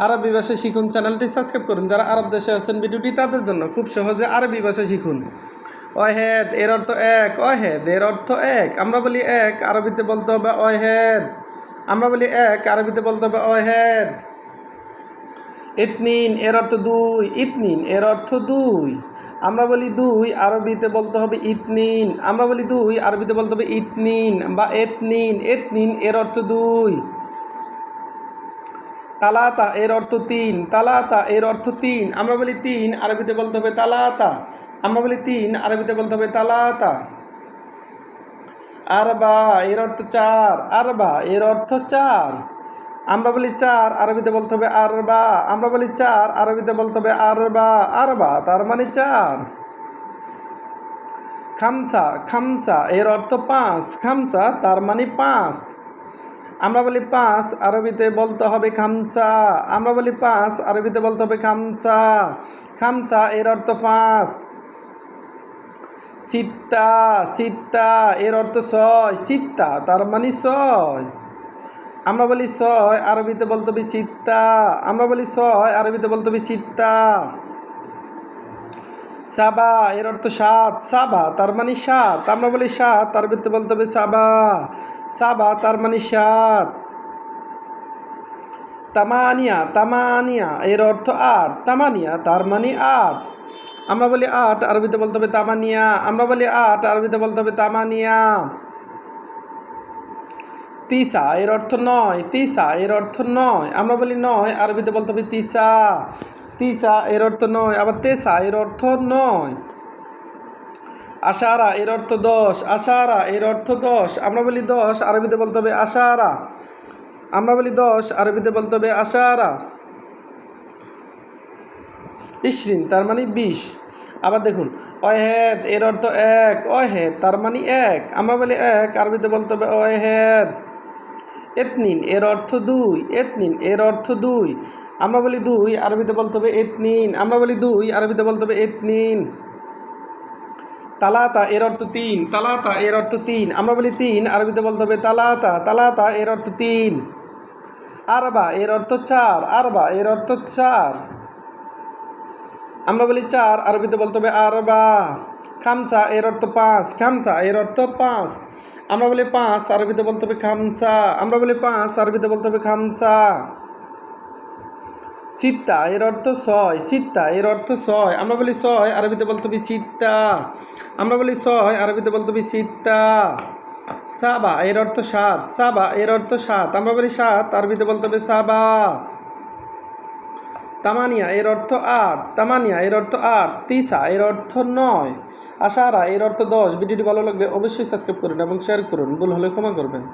আরবি ভাষা শিখুন, চ্যানেলটি সাবস্ক্রাইব করুন। যারা আরব দেশে আছেন, ভিডিওটি তাদের জন্য খুব সহজে আরবি ভাষা শিখুন। অহেদ, এর অর্থ এক। অহেদ, এর অর্থ এক। আমরা বলি এক, আরবিতে বলতে হবে অহেদ। আমরা বলি এক, আরবিতে বলতে হবে অহেদ। ইতনিন, এর অর্থ দুই। ইতনিন, এর অর্থ দুই। আমরা বলি দুই, আরবিতে বলতে হবে ইতনিন। আমরা বলি দুই, আরবিতে বলতে হবে ইতনিন বা এতনিন। এতনিন, এর অর্থ দুই। তালাতা এর অর্থ তিন, তালাতা এর অর্থ তিন, আমরা বলি তিন, আরবিতে বলতে হবে তালাতা, আমরা বলি তিন, আরবিতে বলতে হবে তালাতা। আরবা এর অর্থ চার, আরবা এর অর্থ চার, আমরা বলি চার, আরবিতে বলতে হবে আরবা, আমরা বলি চার, আরবিতে বলতে হবে আরবা আরবা তার মানে চার। খামসা খামসা এর অর্থ পাঁচ, খামসা তার মানে পাঁচ। আমরা বলি পাঁচ, আরবিতে বলতে হবে খামসা। আমরা বলি পাঁচ, আরবিতে বলতে হবে খামসা। খামসা এর অর্থ পাঁচ। সিত্তা সিত্তা এর অর্থ ছয়। সিত্তা, তার মানে ছয়। আমরা বলি ছয়, আরবিতে বলতে হবে চিত্তা আমরা বলি ছয়, আরবিতে বলতে হবে চিত্তা সাবা এর অর্থ সাত সাবা তার মানে সাত। আমরা বলি সাত আরবিতে বলতে হবে সাবা সাবা তার মানে সাত। তামানিয়া তামানিয়া, এর অর্থ আট। তামানিয়া, তার মানে আট। আমরা বলি আট, আরবিতে বলতে হবে তামানিয়া। আমরা বলি আট, আরবিতে বলতে হবে তামানিয়া। তিসা, এর অর্থ নয়। তিসা, এর অর্থ নয়। আমরা বলি নয়, আরবিতে বলতে হবে তিসা। তিসা এর অর্থ নয়, আবার তেসা এর অর্থ নয়। আশারা এর অর্থ দশ, আশারা এর অর্থ দশ। আমরা বলি দশ, আরবিতে বলতে হবে আশারা। আমরা বলি দশ, আরবিতে বলতে হবে আশারা। ইশরিন, তার মানে বিশ। আবার দেখুন, অহেদ এর অর্থ এক, অহেদ তার মানে এক। আমরা বলি এক, আরবিতে বলতে হবে অহেদ। এতনিন এর অর্থ দুই, এতনিন এর অর্থ দুই। আমরা বলি দুই, আরবিতে বলতে হবে এতনিন। আমরা বলি দুই, আরবিতে বলতে হবে এতনিন। তালাতা এর অর্থ তিন, তালাতা এর অর্থ তিন। আমরা বলি তিন, আরবিতে বলতে হবে তালাতা। তালাতা এর অর্থ তিন। আরবা এর অর্থ চার, আরবা এর অর্থ চার। আমরা বলি চার, আরবিতে বলতে হবে আরবা। খামসা এর অর্থ পাঁচ, খামসা এর অর্থ পাঁচ। আমরা বলি পাঁচ, আরবিতে বলতে হবে খামসা। আমরা বলি পাঁচ, আরবিতে বলতে হবে খামসা। সিত্তা এর অর্থ ছয় সিত্তা এর অর্থ ছয় আমরা বলি ছয় আরবিতে বলতে হবে সিত্তা আমরা বলি ছয় আরবিতে বলতে হবে সিত্তা সাবা, এর অর্থ সাত। সাবা, এর অর্থ সাত। আমরা বলি সাত, আরবিতে বলতে হবে সাবা। তামানিয়া, এর অর্থ আট। তামানিয়া, এর অর্থ আট। তিসা, এর অর্থ নয়। আশারা, এর অর্থ দশ। ভিডিওটি ভালো লাগলে অবশ্যই সাবস্ক্রাইব করুন এবং শেয়ার করুন। ভুল হলে ক্ষমা করবেন।